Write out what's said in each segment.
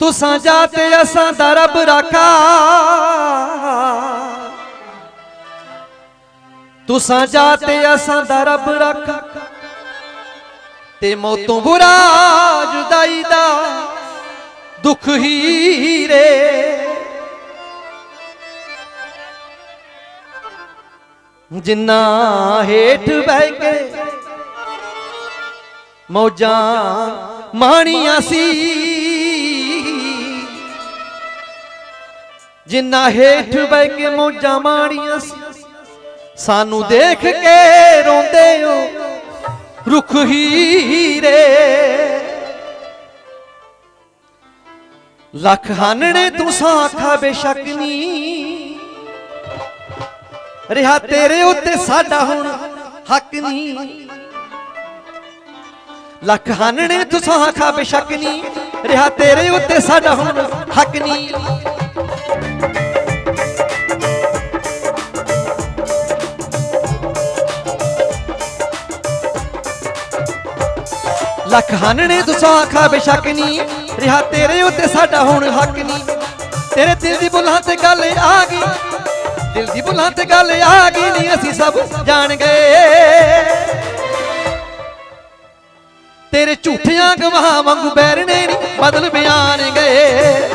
ਤੁਸਾਂ ਸਾਂਝਾ ਤੇ ਅਸਾਂ ਦਾ ਰੱਬ ਰਾਖਾ। ਤੂੰ ਸਾਂਝਾ ਤੇ ਅਸਾਂ ਦਾ ਰੱਬ ਰਾਖਾ। ਤੇ ਮੌਤੋਂ ਬੁਰਾ ਜੁਦਾਈ ਦਾ ਦੁੱਖ ਹੀ ਰੇ ਜਿੰਨਾ ਹੇਠ ਬਹਿ ਕੇ ਮੌਜਾਂ ਮਾਣੀਆਂ ਸੀ ਜਿੰਨਾ ਹੇਠ ਬਹਿ ਕੇ ਮੌਜਾਂ ਮਾਣੀਆਂ ਸੀ ਸਾਨੂੰ ਦੇਖ ਕੇ ਰੋਂਦੇ ਹੋ ਰੁੱਖ ਹੀਰੇ। ਲੱਖ ਹਾਨਣੇ ਤੂੰ ਸਾਖਾ ਬੇਸ਼ੱਕ ਨਹੀਂ ਰਿਹਾ ਤੇਰੇ ਉੱਤੇ ਸਾਡਾ ਹੁਣ ਹੱਕ ਨਹੀਂ ਲੱਖ ਹਾਨਣੇ ਤੂੰ ਸਾਖਾ ਬੇਸ਼ੱਕ ਨਹੀਂ ਰਿਹਾ ਤੇਰੇ ਉੱਤੇ ਸਾਡਾ ਹੁਣ ਹੱਕ ਨਹੀਂ ਲੱਖ ਹਾਨਣੇ ਤੂੰ ਸਾਖਾ ਬੇਸ਼ੱਕ ਨਹੀਂ ਰਿਹਾ ਤੇਰੇ ਉੱਤੇ ਸਾਡਾ ਹੁਣ ਹੱਕ ਨਹੀਂ ਤੇਰੇ ਦਿਲ ਦੀ ਬੁੱਲਾਂ ਤੇ ਗੱਲ ਆ ਗਈ। ਦਿਲ ਦੀ ਬੁੱਲਾਂ ਤੇ ਗੱਲ ਆ ਗਈ ਨਹੀਂ ਅਸੀਂ ਸਭ ਜਾਣ ਗਏ। ਤੇਰੇ ਝੂਠਿਆਂ ਗਵਾਹਾਂ ਵਾਂਗੂ ਬੈਰਣੇ ਨਹੀਂ ਬਦਲ ਬਿਆਨ ਗਏ।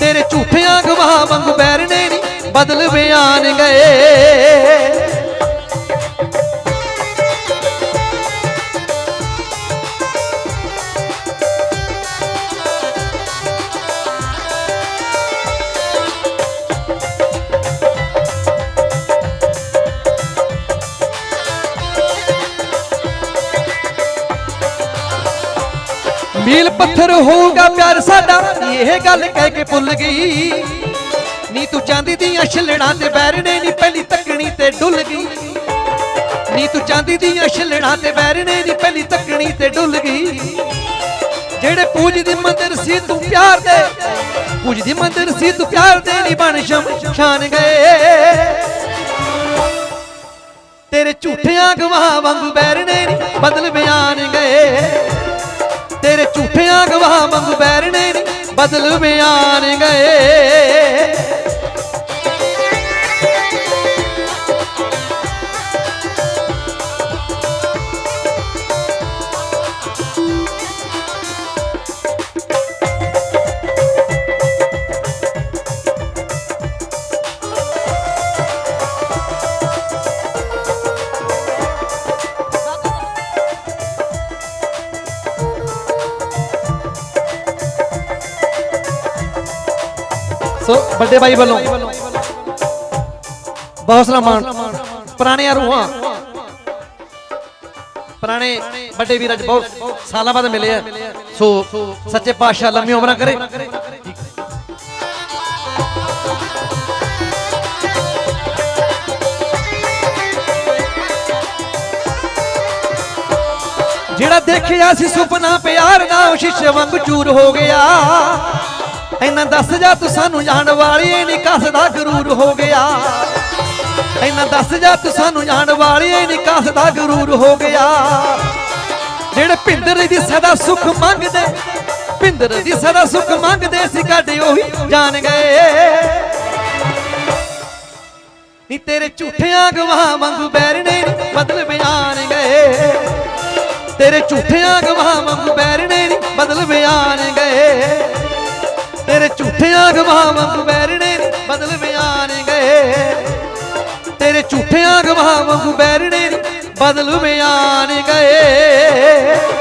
ਤੇਰੇ ਝੂਠਿਆਂ ਗਵਾਹਾਂ ਵਾਂਗੂ ਬੈਰਣੇ ਨਹੀਂ ਬਦਲ ਬਿਆਨ ਗਏ। ਮੀਲ ਪੱਥਰ ਹੋਊਗਾ ਪਿਆਰ ਸਾਡਾ। ਇਹ ਗੱਲ ਕਹਿ ਕੇ ਭੁੱਲ ਗਈ। ਨੀ ਤੂੰ ਚਾਂਦੀ ਦੀਆਂ ਛਿਲੜਾਂ ਤੇ ਬੈਰਣੇ ਨੀ ਪਹਿਲੀ ਤੱਕਣੀ ਤੇ ਡੁੱਲ ਗਈ। ਨੀ ਤੂੰ ਚਾਂਦੀ ਦੀਆਂ ਛਿਲੜਾਂ ਤੇ ਬੈਰਨੇ, ਨੀ ਪਹਿਲੀ ਤੱਕਣੀ ਤੇ ਡੁੱਲ ਗਈ। ਜਿਹੜੇ ਪੂਜਦੀ ਮੰਦਰ ਸੀ ਤੂੰ ਪਿਆਰ ਦੇ ਪੂਜਦੀ ਮੰਦਰ ਸੀ ਤੂੰ ਪਿਆਰ ਦੇ, ਨੀ ਬਣ ਸ਼ਮਸ਼ਾਨ ਗਏ। ਤੇਰੇ ਝੂਠਿਆਂ ਗਵਾਹ ਵਾਂਗੂ ਬੈਰਣੇ ਨੀ ਬਦਲ ਬਿਆਨ ਗਏ। ਝੂਠਿਆਂ ਗਵਾਹ ਵਾਂਗੂ ਬੈਰਨੇ ਨੀ। ਬਦਲ ਬਿਆਨ ਗਏ। ਸੋ ਵੱਡੇ ਬਾਈ ਵੱਲੋਂ। ਬਹੁਤ ਸਲਾਮਾਨ। ਪੁਰਾਣੀਆਂ ਰੂਹਾਂ। ਪੁਰਾਣੇ ਵੱਡੇ ਵੀਰ ਅੱਜ ਬਹੁਤ ਸਾਲਾਂ ਬਾਅਦ ਮਿਲੇ ਆ। ਸੋ ਸੱਚੇ ਪਾਤਸ਼ਾਹ ਲੰਮੀ ਉਮਰਾਂ ਕਰੇ। ਜਿਹੜਾ ਦੇਖਿਆ ਸੀ ਸੁਪਨਾ ਪਿਆਰ ਦਾ ਉਹ ਸ਼ੀਸ਼ੇ ਵਾਂਗ ਚੂਰ ਹੋ ਗਿਆ। ਇਹਨਾਂ ਦੱਸ ਜਾ ਤੂੰ ਸਾਨੂੰ ਜਾਣ ਵਾਲੀ ਨਹੀਂ ਕੱਸਦਾ ਗਰੂਰ ਹੋ ਗਿਆ। ਇਹਨਾਂ ਦੱਸ ਜਾ ਤੂੰ ਸਾਨੂੰ ਜਾਣ ਵਾਲੀ ਨਹੀਂ ਕੱਸਦਾ ਗਰੂਰ ਹੋ ਗਿਆ। ਜਿਹੜੇ ਭਿੰਦਰ ਦੀ ਸਦਾ ਸੁੱਖ ਮੰਗਦੇ ਭਿੰਦਰ ਦੀ ਸਦਾ ਸੁੱਖ ਮੰਗਦੇ ਸੀ ਕਾਡੇ ਉਹੀ ਜਾਣ ਗਏ। ਨੀ ਤੇਰੇ ਝੂਠਿਆਂ ਗਵਾਹਾਂ ਵਾਂਗੂ ਬੈਰਣੇ ਨੀ ਬਦਲ ਬਿਆਨ ਗਏ। ਤੇਰੇ ਝੂਠਿਆਂ ਗਵਾਹਾਂ ਵਾਂਗੂ ਬੈਰਣੇ ਨੀ ਬਦਲ ਬਿਆਨ ਗਏ। ਝੂਠਿਆਂ ਗਵਾਹਾਂ ਵਾਂਗੂ ਬੈਰਨੇ ਨੀ ਬਦਲ ਬਿਆਨ ਗਏ। ਤੇਰੇ ਝੂਠਿਆਂ ਗਵਾਹਾਂ ਵਾਂਗੂ ਬੈਰਨੇ ਨੀ ਬਦਲ ਬਿਆਨ ਗਏ।